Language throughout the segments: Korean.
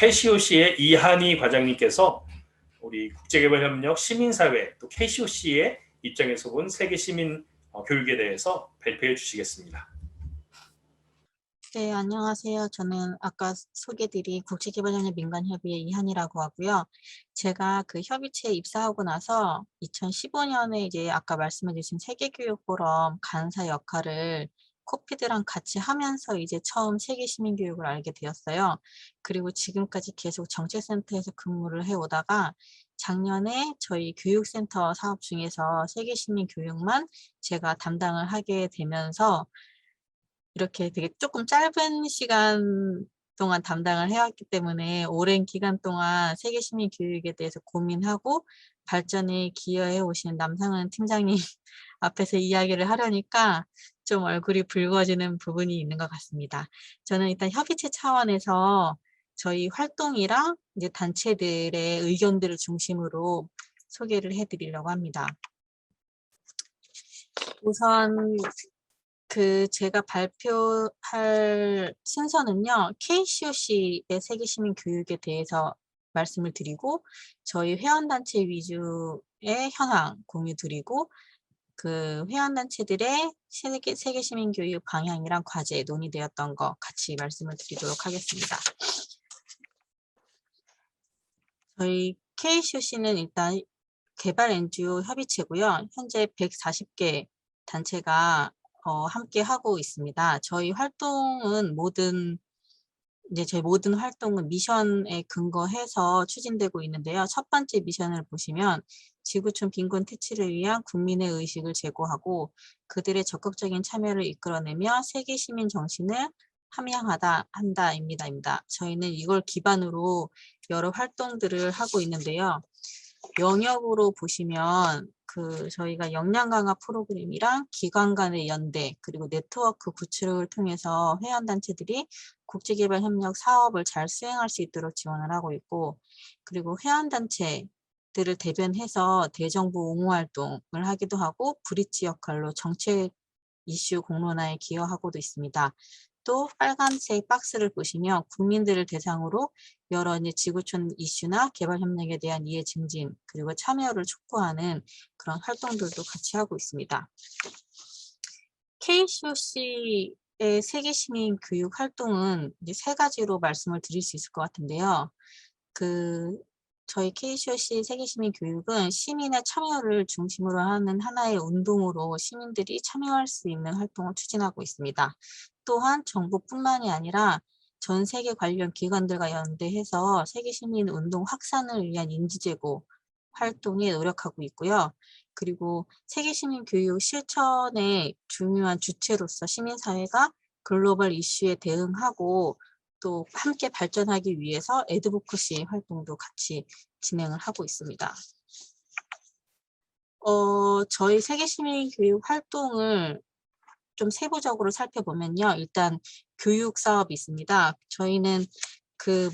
KCOC의 이한희 과장님께서 우리 국제개발협력 시민사회 또 KCOC의 입장에서 본 세계 시민 어, 교육에 대해서 발표해 주시겠습니다. 네, 안녕하세요. 저는 아까 소개드린 국제개발협력 민간협의회 이한이라고 하고요. 제가 그 협의체에 입사하고 나서 2015년에 이제 아까 말씀해 주신 세계교육포럼 간사 역할을 코피드랑 같이 하면서 이제 처음 세계 시민 교육을 알게 되었어요. 그리고 지금까지 계속 정책센터에서 근무를 해오다가 작년에 저희 교육센터 사업 중에서 세계 시민 교육만 제가 담당을 하게 되면서 이렇게 되게 조금 짧은 시간 동안 담당을 해왔기 때문에 오랜 기간 동안 세계 시민 교육에 대해서 고민하고 발전에 기여해 오신 남상은 팀장님 앞에서 이야기를 하려니까 좀 얼굴이 붉어지는 부분이 있는 것 같습니다. 저는 일단 협의체 차원에서 저희 활동이랑 이제 단체들의 의견들을 중심으로 소개를 해드리려고 합니다. 우선 그 제가 발표할 순서는요. KCOC의 세계시민 교육에 대해서 말씀을 드리고 저희 회원단체 위주의 현황 공유 드리고 그 회원단체들의 세계, 세계 시민 교육 방향이랑 과제 논의되었던 거 같이 말씀을 드리도록 하겠습니다. 저희 KCOC는 일단 개발 NGO 협의체고요. 현재 140개 단체가 어, 함께 하고 있습니다. 저희 활동은 모든 이제 저희 모든 활동은 미션에 근거해서 추진되고 있는데요. 첫 번째 미션을 보시면 지구촌 빈곤 퇴치를 위한 국민의 의식을 제고하고 그들의 적극적인 참여를 이끌어내며 세계 시민 정신을 함양하다 한다입니다 입니다. 저희는 이걸 기반으로 여러 활동들을 하고 있는데요. 영역으로 보시면 그 저희가 역량 강화 프로그램이랑 기관 간의 연대 그리고 네트워크 구축을 통해서 회원 단체들이 국제개발 협력 사업을 잘 수행할 수 있도록 지원을 하고 있고 그리고 회원 단체 들을 대변해서 대정부 옹호 활동을 하기도 하고 브릿지 역할로 정책 이슈 공론화에 기여하고도 있습니다. 또 빨간색 박스를 보시면 국민들을 대상으로 여러 지구촌 이슈나 개발 협력에 대한 이해 증진 그리고 참여를 촉구하는 그런 활동들도 같이 하고 있습니다. KCOC의 세계 시민 교육 활동은 이제 세 가지로 말씀을 드릴 수 있을 것 같은데요. 그 저희 KCOC 세계시민 교육은 시민의 참여를 중심으로 하는 하나의 운동으로 시민들이 참여할 수 있는 활동을 추진하고 있습니다. 또한 정부뿐만이 아니라 전 세계 관련 기관들과 연대해서 세계시민 운동 확산을 위한 인지제고 활동에 노력하고 있고요. 그리고 세계시민 교육 실천의 중요한 주체로서 시민사회가 글로벌 이슈에 대응하고 또 함께 발전하기 위해서 에드보크시 활동도 같이 진행을 하고 있습니다. 어, 저희 세계시민교육 활동을 좀 세부적으로 살펴보면요. 일단 교육 사업이 있습니다. 저희는 그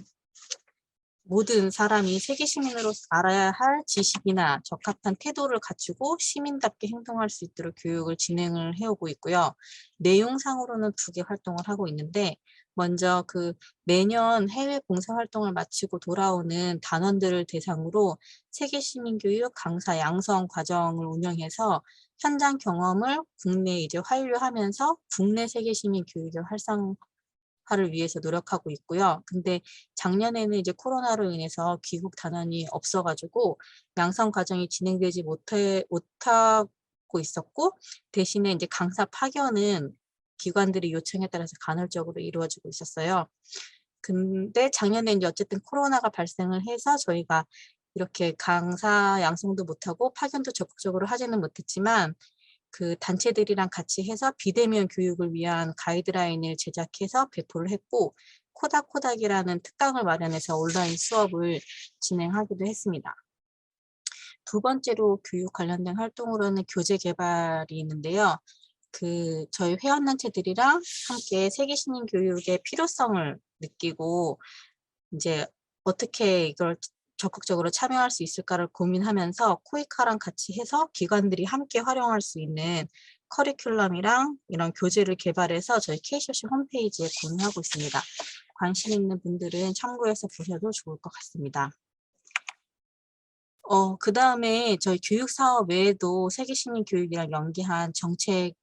모든 사람이 세계 시민으로 알아야 할 지식이나 적합한 태도를 갖추고 시민답게 행동할 수 있도록 교육을 진행을 해오고 있고요. 내용상으로는 두 개 활동을 하고 있는데 먼저 그 매년 해외 봉사 활동을 마치고 돌아오는 단원들을 대상으로 세계 시민 교육 강사 양성 과정을 운영해서 현장 경험을 국내에 이제 환류하면서 국내 세계 시민 교육의 활성 화를 위해서 노력하고 있고요. 근데 작년에는 이제 코로나로 인해서 귀국 단원이 없어가지고 양성 과정이 진행되지 못해 못하고 있었고 대신에 이제 강사 파견은 기관들의 요청에 따라서 간헐적으로 이루어지고 있었어요. 근데 작년에 이제 어쨌든 코로나가 발생을 해서 저희가 이렇게 강사 양성도 못하고 파견도 적극적으로 하지는 못했지만 그 단체들이랑 같이 해서 비대면 교육을 위한 가이드라인을 제작해서 배포를 했고 코닥코닥이라는 특강을 마련해서 온라인 수업을 진행하기도 했습니다. 두 번째로 교육 관련된 활동으로는 교재 개발이 있는데요. 그 저희 회원단체들이랑 함께 세계시민 교육의 필요성을 느끼고 이제 어떻게 이걸 적극적으로 참여할 수 있을까를 고민하면서 코이카랑 같이 해서 기관들이 함께 활용할 수 있는 커리큘럼이랑 이런 교재를 개발해서 저희 KCC 홈페이지에 공유하고 있습니다. 관심 있는 분들은 참고해서 보셔도 좋을 것 같습니다. 어, 그 다음에 저희 교육 사업 외에도 세계 시민 교육이랑 연계한 정책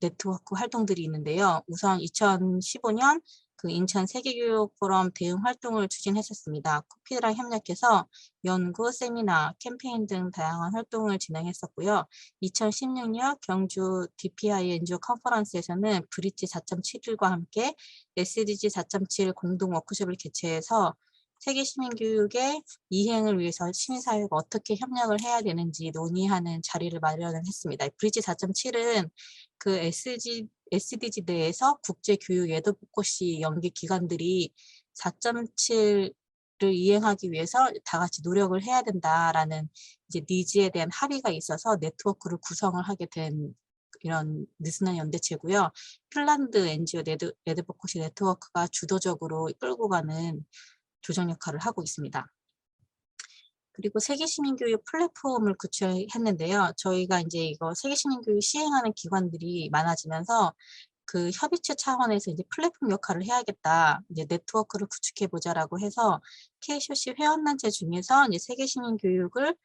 네트워크 활동들이 있는데요. 우선 2015년 그 인천 세계교육 포럼 대응 활동을 추진했었습니다. 코피드랑 협력해서 연구, 세미나, 캠페인 등 다양한 활동을 진행했었고요. 2016년 경주 DPI NGO 컨퍼런스에서는 브릿지 4.7과 함께 SDG 4.7 공동 워크숍을 개최해서 세계 시민 교육의 이행을 위해서 시민사회가 어떻게 협력을 해야 되는지 논의하는 자리를 마련을 했습니다. 브릿지 4.7은 그 SG, SDG 내에서 국제 교육 애도포커시 연계 기관들이 4.7을 이행하기 위해서 다 같이 노력을 해야 된다라는 이제 니즈에 대한 합의가 있어서 네트워크를 구성을 하게 된 이런 느슨한 연대체고요. 핀란드 NGO 네드, 애드보커시 네트워크가 주도적으로 끌고 가는 조정 역할을 하고 있습니다. 그리고 세계시민교육 플랫폼을 구축했는데요. 저희가 이제 이거 세계시민교육 시행하는 기관들이 많아지면서 그 협의체 차원에서 이제 플랫폼 역할을 해야겠다. 이제 네트워크를 구축해 보자라고 해서 KCOC 회원단체 중에서 이제 세계시민교육을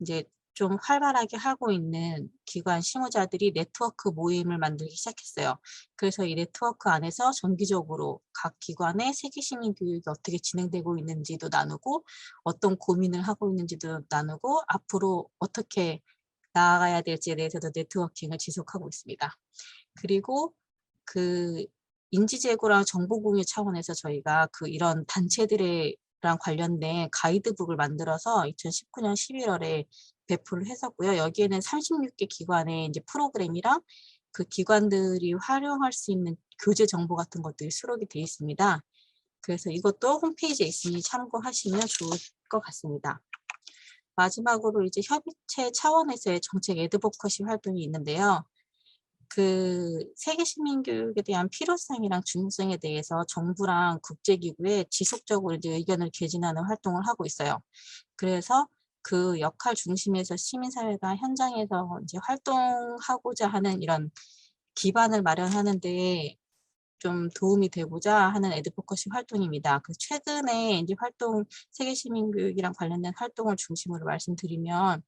이제 좀 활발하게 하고 있는 기관 실무자들이 네트워크 모임을 만들기 시작했어요. 그래서 이 네트워크 안에서 정기적으로 각 기관의 세계시민 교육이 어떻게 진행되고 있는지도 나누고 어떤 고민을 하고 있는지도 나누고 앞으로 어떻게 나아가야 될지에 대해서도 네트워킹을 지속하고 있습니다. 그리고 그 인지 제고랑 정보 공유 차원에서 저희가 그 이런 단체들의 랑 관련된 가이드북을 만들어서 2019년 11월에 배포를 했었고요. 여기에는 36개 기관의 이제 프로그램이랑 그 기관들이 활용할 수 있는 교재 정보 같은 것들이 수록이 되어 있습니다. 그래서 이것도 홈페이지에 있으니 참고하시면 좋을 것 같습니다. 마지막으로 이제 협의체 차원에서의 정책 애드보커시 활동이 있는데요. 그 세계 시민 교육에 대한 필요성이랑 중요성에 대해서 정부랑 국제기구에 지속적으로 이제 의견을 개진하는 활동을 하고 있어요. 그래서 그 역할 중심에서 시민사회가 현장에서 이제 활동하고자 하는 이런 기반을 마련하는데 좀 도움이 되고자 하는 에드포커시 활동입니다. 그 최근에 이제 활동 세계 시민 교육이랑 관련된 활동을 중심으로 말씀드리면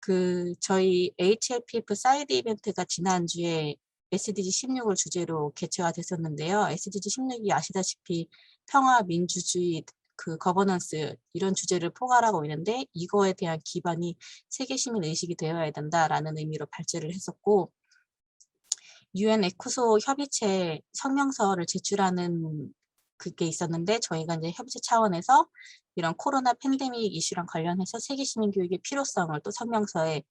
그 저희 HLPF 사이드 이벤트가 지난주에 SDG 16을 주제로 개최가 됐었는데요. SDG 16이 아시다시피 평화, 민주주의, 그 거버넌스 이런 주제를 포괄하고 있는데 이거에 대한 기반이 세계 시민 의식이 되어야 된다라는 의미로 발제를 했었고 유엔 에쿠소 협의체 성명서를 제출하는 그게 있었는데 저희가 이제 협의체 차원에서 이런 코로나 팬데믹 이슈랑 관련해서 세계 시민 교육의 필요성을 또 성명서에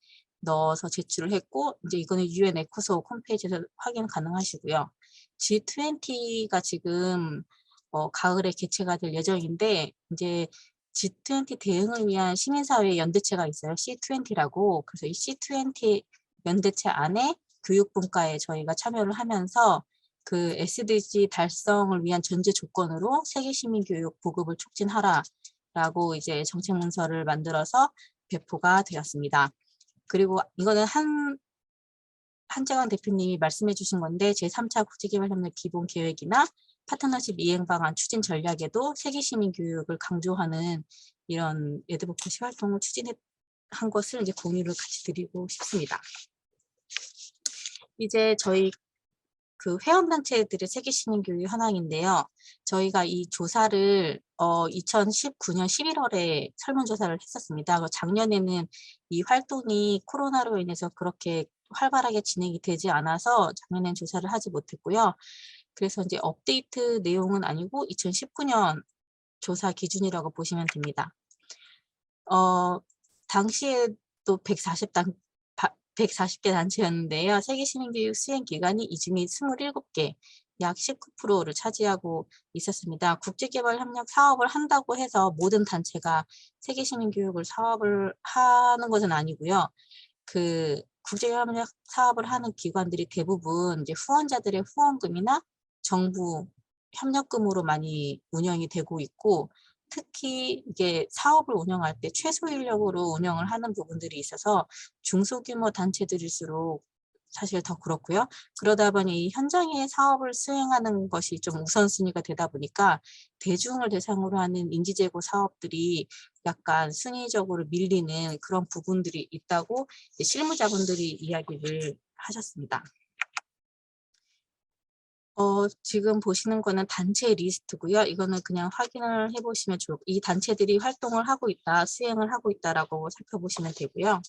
넣어서 제출을 했고 이제 이거는 유엔 에쿠소 홈페이지에서 확인 가능하시고요. G20가 지금 어, 가을에 개최가 될 예정인데 이제 G20 대응을 위한 시민사회 연대체가 있어요. C20라고. 그래서 이 C20 연대체 안에 교육분과에 저희가 참여를 하면서 그 SDG 달성을 위한 전제 조건으로 세계 시민 교육 보급을 촉진하라라고 이제 정책 문서를 만들어서 배포가 되었습니다. 그리고 이거는 한 한재광 대표님이 말씀해 주신 건데 제3차 국제개발협력 기본 계획이나 파트너십 이행 방안 추진 전략에도 세계 시민 교육을 강조하는 이런 에드보커시 활동을 추진한 것을 이제 공유를 같이 드리고 싶습니다. 이제 저희 그 회원단체들의 세계 시민 교육 현황인데요. 저희가 이 조사를 어 2019년 11월에 설문조사를 했었습니다. 작년에는 이 활동이 코로나로 인해서 그렇게 활발하게 진행이 되지 않아서 작년엔 조사를 하지 못했고요. 그래서 이제 업데이트 내용은 아니고 2019년 조사 기준이라고 보시면 됩니다. 어, 당시에도 140단, 140개 단체였는데요. 세계 시민교육 수행 기관이 이 중에 27개, 약 19%를 차지하고 있었습니다. 국제개발협력 사업을 한다고 해서 모든 단체가 세계 시민교육을 사업을 하는 것은 아니고요. 그 국제협력 사업을 하는 기관들이 대부분 이제 후원자들의 후원금이나 정부 협력금으로 많이 운영이 되고 있고 특히 이게 사업을 운영할 때 최소 인력으로 운영을 하는 부분들이 있어서 중소규모 단체들일수록 사실 더 그렇고요. 그러다 보니 이 현장에 사업을 수행하는 것이 좀 우선순위가 되다 보니까 대중을 대상으로 하는 인지제고 사업들이 약간 순위적으로 밀리는 그런 부분들이 있다고 실무자분들이 이야기를 하셨습니다. 어, 지금 보시는 거는 단체 리스트고요. 이거는 그냥 확인을 해보시면 좋을 이 단체들이 활동을 하고 있다, 수행을 하고 있다라고 살펴보시면 되고요.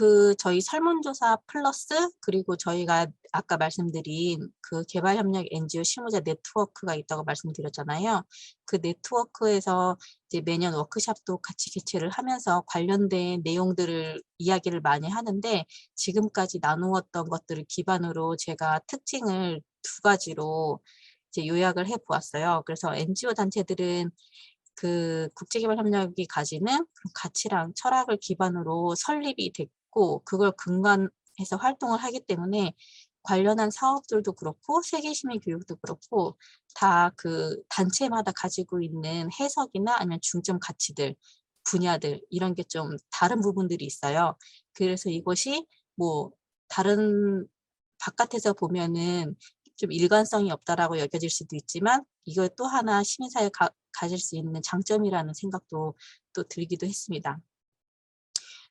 그 저희 설문조사 플러스 그리고 저희가 아까 말씀드린 그 개발협력 NGO 실무자 네트워크가 있다고 말씀드렸잖아요. 그 네트워크에서 이제 매년 워크샵도 같이 개최를 하면서 관련된 내용들을 이야기를 많이 하는데 지금까지 나누었던 것들을 기반으로 제가 특징을 두 가지로 이제 요약을 해 보았어요. 그래서 NGO 단체들은 그 국제개발협력이 가지는 가치랑 철학을 기반으로 설립이 됐 고 그걸 근간해서 활동을 하기 때문에 관련한 사업들도 그렇고 세계시민 교육도 그렇고 다 그 단체마다 가지고 있는 해석이나 아니면 중점 가치들 분야들 이런 게 좀 다른 부분들이 있어요. 그래서 이것이 뭐 다른 바깥에서 보면은 좀 일관성이 없다라고 여겨질 수도 있지만 이거 또 하나 시민사회 가, 가질 수 있는 장점이라는 생각도 또 들기도 했습니다.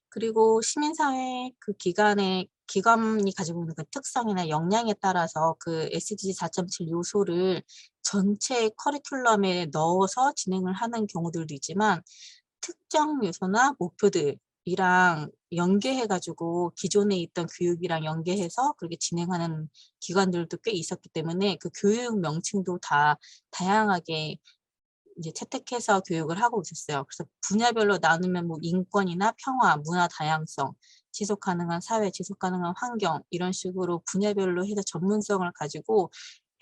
그리고 시민사회 그 기관의 기관이 가지고 있는 그 특성이나 역량에 따라서 그 SDG 4.7 요소를 전체 커리큘럼에 넣어서 진행을 하는 경우들도 있지만 특정 요소나 목표들이랑 연계해가지고 기존에 있던 교육이랑 연계해서 그렇게 진행하는 기관들도 꽤 있었기 때문에 그 교육 명칭도 다 다양하게 이제 채택해서 교육을 하고 있었어요. 그래서 분야별로 나누면 뭐 인권이나 평화, 문화 다양성, 지속 가능한 사회, 지속 가능한 환경 이런 식으로 분야별로 해서 전문성을 가지고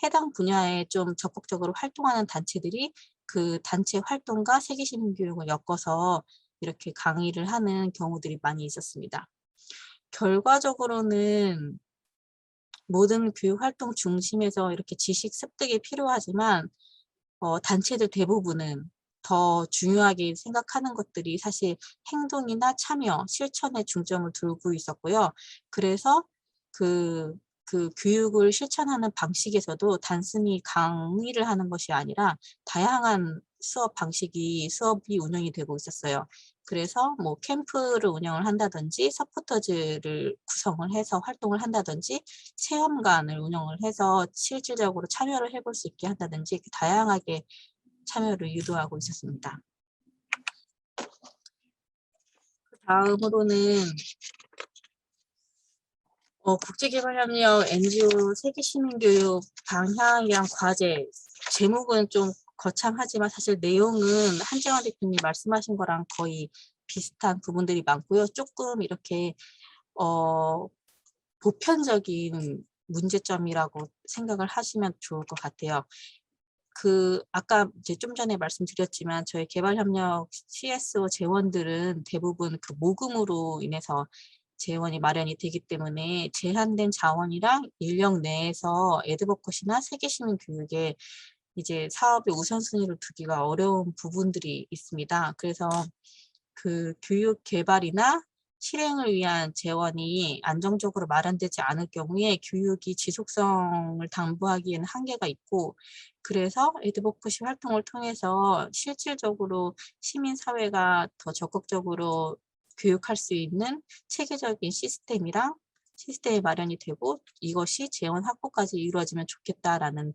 해당 분야에 좀 적극적으로 활동하는 단체들이 그 단체 활동과 세계시민 교육을 엮어서 이렇게 강의를 하는 경우들이 많이 있었습니다. 결과적으로는 모든 교육 활동 중심에서 이렇게 지식 습득이 필요하지만 어, 단체들 대부분은 더 중요하게 생각하는 것들이 사실 행동이나 참여, 실천에 중점을 두고 있었고요. 그래서 그, 그 교육을 실천하는 방식에서도 단순히 강의를 하는 것이 아니라 다양한 수업 방식이 수업이 운영이 되고 있었어요. 그래서 뭐 캠프를 운영을 한다든지 서포터즈를 구성을 해서 활동을 한다든지 체험관을 운영을 해서 실질적으로 참여를 해볼 수 있게 한다든지 다양하게 참여를 유도하고 있었습니다. 그 다음으로는 어, 국제개발협력 NGO 세계시민교육 방향이랑 과제 제목은 좀 거창하지만 사실 내용은 한재원 대표님 말씀하신 거랑 거의 비슷한 부분들이 많고요. 조금 이렇게 어, 보편적인 문제점이라고 생각을 하시면 좋을 것 같아요. 그 아까 이제 좀 전에 말씀드렸지만 저희 개발협력 CSO 재원들은 대부분 그 모금으로 인해서 재원이 마련이 되기 때문에 제한된 자원이랑 인력 내에서 에드버컷이나 세계시민 교육에 이제 사업의 우선순위를 두기가 어려운 부분들이 있습니다. 그래서 그 교육 개발이나 실행을 위한 재원이 안정적으로 마련되지 않을 경우에 교육이 지속성을 담보하기에는 한계가 있고 그래서 에드보크시 활동을 통해서 실질적으로 시민사회가 더 적극적으로 교육할 수 있는 체계적인 시스템이랑 시스템이 마련이 되고 이것이 재원 확보까지 이루어지면 좋겠다라는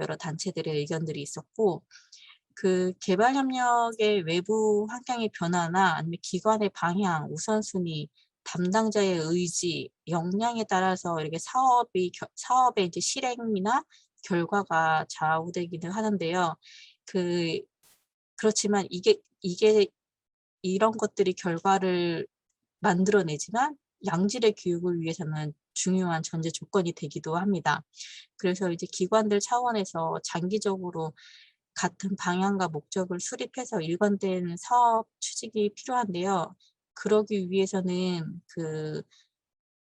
여러 단체들의 의견들이 있었고 그 개발 협력의 외부 환경의 변화나 아니면 기관의 방향, 우선순위, 담당자의 의지, 역량에 따라서 이렇게 사업이 겨- 사업의 이제 실행이나 결과가 좌우되기는 하는데요. 그 그렇지만 이게 이게 이런 것들이 결과를 만들어내지만 양질의 교육을 위해서는 중요한 전제 조건이 되기도 합니다. 그래서 이제 기관들 차원에서 장기적으로 같은 방향과 목적을 수립해서 일관된 사업 추진이 필요한데요. 그러기 위해서는 그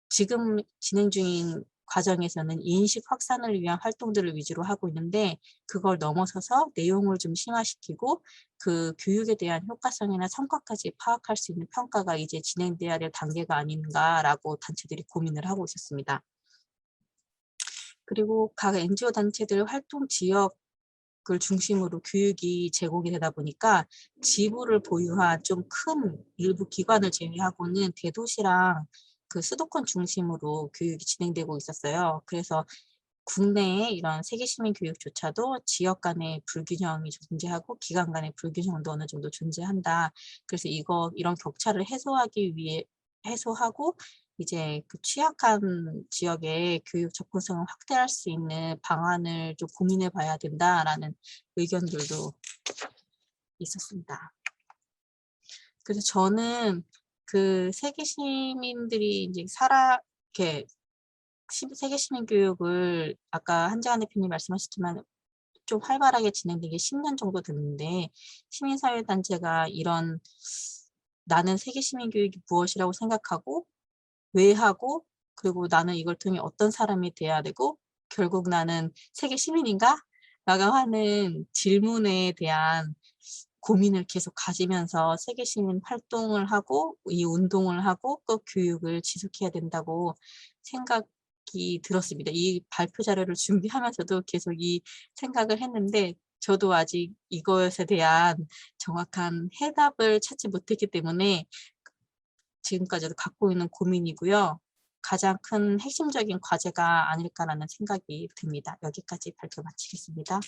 지금 진행 중인 과정에서는 인식 확산을 위한 활동들을 위주로 하고 있는데 그걸 넘어서서 내용을 좀 심화시키고 그 교육에 대한 효과성이나 성과까지 파악할 수 있는 평가가 이제 진행돼야 될 단계가 아닌가라고 단체들이 고민을 하고 있었습니다. 그리고 각 NGO 단체들 활동 지역 을 중심으로 교육이 제공이 되다 보니까 지부를 보유한 좀 큰 일부 기관을 제외하고는 대도시랑 그 수도권 중심으로 교육이 진행되고 있었어요. 그래서 국내에 이런 세계 시민 교육조차도 지역 간의 불균형이 존재하고 기관 간의 불균형도 어느 정도 존재한다. 그래서 이거 이런 격차를 해소하기 위해 해소하고 이제 그 취약한 지역의 교육 접근성을 확대할 수 있는 방안을 좀 고민해 봐야 된다라는 의견들도 있었습니다. 그래서 저는 그 세계 시민들이 이제 살아 이렇게 시- 세계 시민 교육을 아까 한재환 대표님 말씀하셨지만 좀 활발하게 진행된 게 10년 정도 됐는데 시민사회 단체가 이런 나는 세계 시민 교육이 무엇이라고 생각하고 왜 하고 그리고 나는 이걸 통해 어떤 사람이 돼야 되고 결국 나는 세계 시민인가? 라고 하는 질문에 대한 고민을 계속 가지면서 세계 시민 활동을 하고 이 운동을 하고 또 교육을 지속해야 된다고 생각이 들었습니다. 이 발표 자료를 준비하면서도 계속 이 생각을 했는데 저도 아직 이것에 대한 정확한 해답을 찾지 못했기 때문에 지금까지도 갖고 있는 고민이고요. 가장 큰 핵심적인 과제가 아닐까라는 생각이 듭니다. 여기까지 발표 마치겠습니다.